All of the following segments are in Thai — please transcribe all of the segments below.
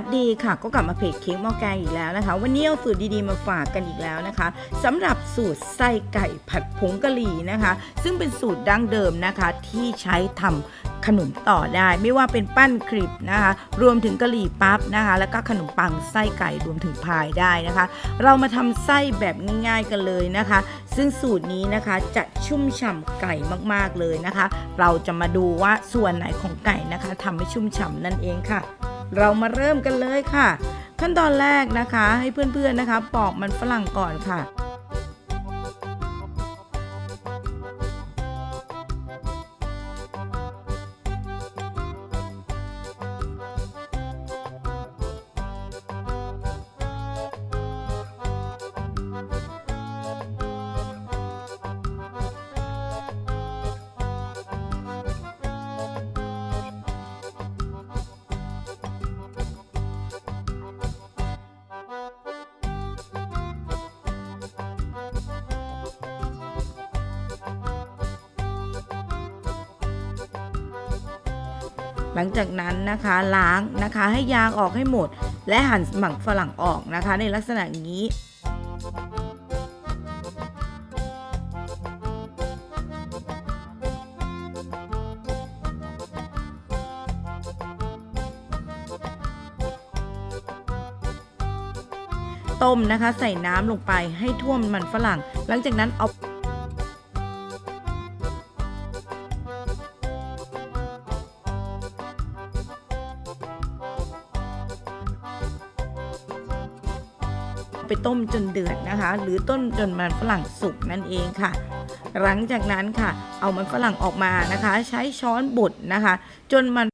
วัสดีค่ะ ก็กลับมาเพจเค้กหม้อแกงอีกแล้วนะคะ วันนี้เอาสูตรดีๆมาฝากกันอีกแล้วนะคะสำหรับสูตรไส้ไก่ผัดผงกะหรี่นะคะ ซึ่งเป็นสูตรดั้งเดิมนะคะที่ใช้ทำขนมต่อได้ไม่ว่าเป็นปั้นคลิปนะคะ รวมถึงกะหรี่ปั๊บนะคะ แล้วก็ขนมปังไส้ไก่รวมถึงพายได้นะคะ เรามาทำไส้แบบง่าย ๆกันเลยนะคะ ซึ่งสูตรนี้นะคะจะชุ่มฉ่ำไก่มากๆเลยนะคะ เราจะมาดูว่าส่วนไหนของไก่นะคะทำให้ชุ่มฉ่ำนั่นเองค่ะ เรามาเริ่มกันเลยค่ะ ขั้นตอนแรกนะคะ ให้เพื่อนๆนะคะ ปอกมันฝรั่งก่อนค่ะ หลังจากนั้นนะคะล้างนะคะให้ยางออกให้หมด และหั่นหมักฝรั่งออกนะคะ ในลักษณะนี้ต้มนะคะ ใส่น้ำลงไปให้ท่วมมันฝรั่ง หลังจากนั้นเอา ไปต้มจนเดือดนะคะ หรือต้มจนมันฝรั่งสุกนั่นเองค่ะ หลังจากนั้นค่ะ เอามันฝรั่งออกมานะคะ ใช้ช้อนบดนะคะ จนมัน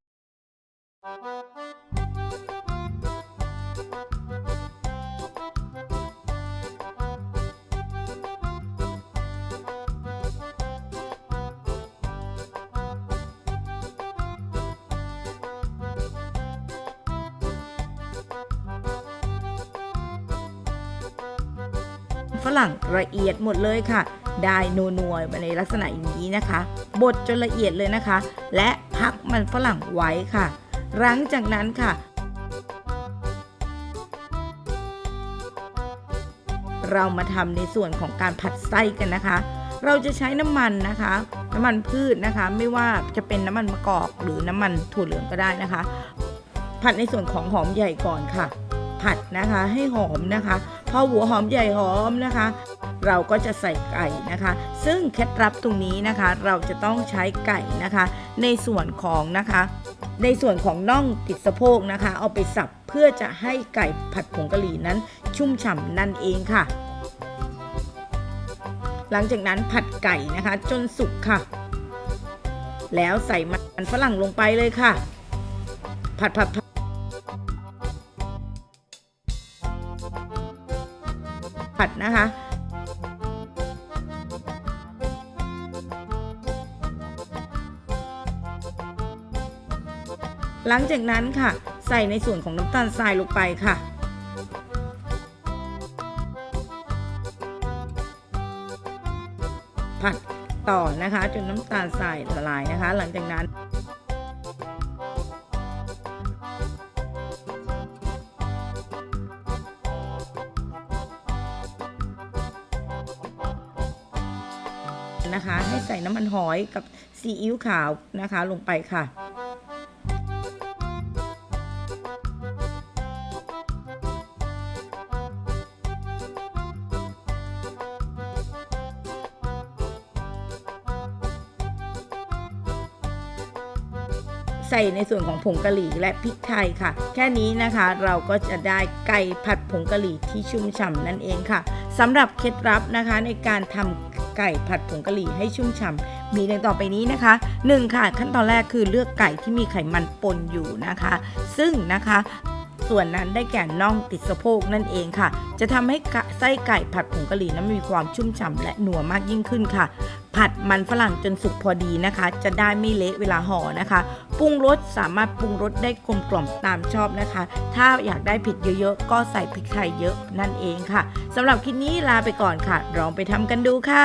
ฝรั่งละเอียดหมดเลยค่ะ ได้นัวๆมาในลักษณะอย่างนี้นะคะ บดจนละเอียดเลยนะคะ และพักมันฝรั่งไว้ค่ะ หลังจากนั้นค่ะ เรามาทำในส่วนของการผัดไส้กันนะคะ เราจะใช้น้ำมันนะคะ น้ำมันพืชนะคะ ไม่ว่าจะเป็นน้ำมันมะกอกหรือน้ำมันถั่วเหลืองก็ได้นะคะ ผัดในส่วนของหอมใหญ่ก่อนค่ะ ผัดนะคะให้หอมนะคะ อหัวหอมใหญ่หอมนะคะ เราก็จะใส่ไก่นะคะ ซึ่งเคล็ดลับตรงนี้นะคะ เราจะต้องใช้ไก่นะคะ ในส่วนของนะคะ ในส่วนของน่องติดสะโพกนะคะ เอาไปสับเพื่อจะให้ไก่ผัดผงกะหรี่นั้น ชุ่มฉ่ำนั่นเองค่ะ หลังจากนั้นผัดไก่นะคะ จนสุกค่ะ แล้วใส่มันฝรั่งลงไปเลยค่ะ ผัดผัดผัด ผัดนะคะ หลังจากนั้นค่ะ ใส่ในส่วนของน้ำตาลทรายลงไปค่ะผัดต่อนะคะ จนน้ำตาลทรายละลายนะคะ หลังจากนั้น นะคะ ให้ใส่น้ำมันหอยกับซีอิ๊วขาวนะคะลงไปค่ะใส่ในส่วนของผงกะหรี่และพริกไทยค่ะ แค่นี้นะคะเราก็จะได้ไก่ผัดผงกะหรี่ที่ชุ่มฉ่ำนั่นเองค่ะสำหรับเคล็ดลับนะคะในการทำ ไก่ผัดผงกะหรี่ให้ชุ่มฉ่ำมีดังต่อไปนี้นะคะ 1. ค่ะ ขั้นตอนแรกคือเลือกไก่ที่มีไขมันปนอยู่นะคะ ซึ่งนะคะส่วนนั้นได้แก่น่องติดสะโพกนั่นเองค่ะ จะทำให้ไส้ไก่ผัดผงกะหรี่นั้นมีความชุ่มฉ่ำและหนัวมากยิ่งขึ้นค่ะ ผัดมันฝรั่งจนสุกพอดีนะคะ จะได้ไม่เละเวลาห่อนะคะ ปรุงรสสามารถปรุงรสได้กลมกล่อมตามชอบนะคะ ถ้าอยากได้เผ็ดเยอะๆ ก็ใส่พริกไทยเยอะนั่นเองค่ะสำหรับคลิปนี้ลาไปก่อนค่ะลองไปทำกันดูค่ะ